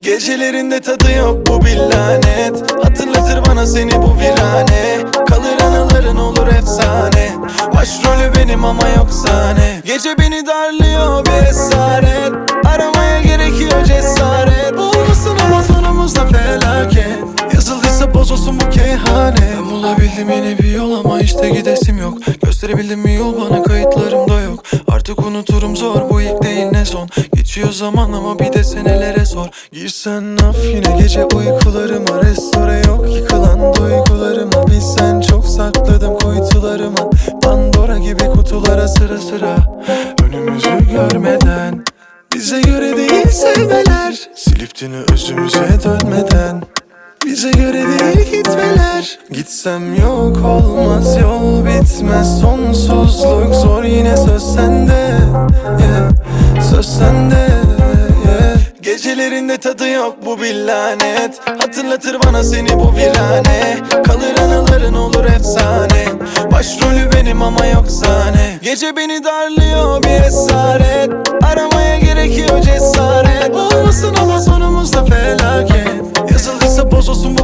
Gecelerinde tadı yok bu bir lanet. Hatırlatır bana seni bu virane. Kalır anıların olur efsane. Başrolü benim ama yok sahne. Gece beni darlıyor bir esaret. Aramaya gerekiyor cesaret. Bu olmasın ama sonumuzda felaket. Yazıldıysa bozulsun bu kehane Ben bulabildim yeni bir yol ama işte gidesim yok. Gösterebildim mi yol bana kayıtlarım Artık unuturum zor. Bu ilk değil ne son? Geçiyor zaman ama bir de senelere sor. Girsen af yine gece uykularıma. Restore yok yıkılan duygularıma. Bilsen çok sakladım kuytularıma. Pandora gibi kutulara sıra sıra. Önümüzü görmeden Bize göre değil sevmeler. Siliptini özümüze dönmeden bize göre değil gitmeler. Gitsem yok olmaz yol bitmez. Sonsuzluk zor yine söz sende yeah. Söz sende. Gecelerinde tadı yok bu bir lanet. Hatırlatır bana seni bu virane. Kalır anıların olur efsane. Başrolü benim ama yok sahne. Gece beni darlıyor bir esaret. Aramaya gerekiyor cesaret. Olmasın ama sonumuzda felaket. Yazıldıysa bozulsun bu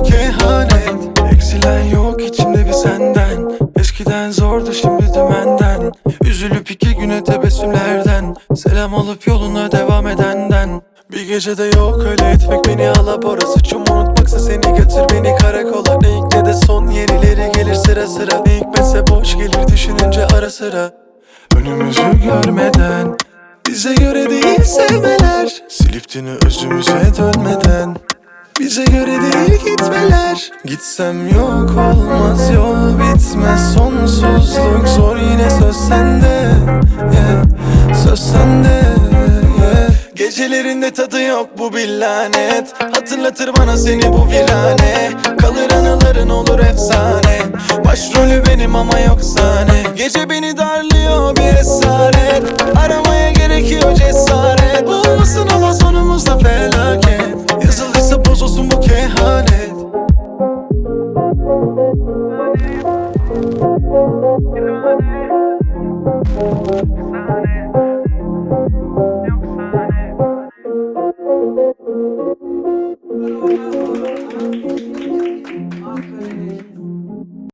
dümenden Üzülüp iki güne tebessümlerden Selam alıp yoluna devam edenden. Bir gecede yok öyle etmek beni alabora Suçum unutmaksa seni götür beni karakola. Ne ilk ne de son yenileri gelir sıra sıra. Ne hikmetse boş gelir düşününce ara sıra. Önümüzü görmeden Bize göre değil sevmeler. Siliptini özümüze dönmeden bize göre değil gitmeler. Gitsem yok olmaz yol bitmez Sonsuzluk zor yine söz sende. Yeah. Söz sende. Gecelerinde tadı yok bu bir lanet. Hatırlatır bana seni bu virane. Kalır anıların olur efsane. Başrolü benim ama yok sahne. Gece beni darlıyor Yok sahne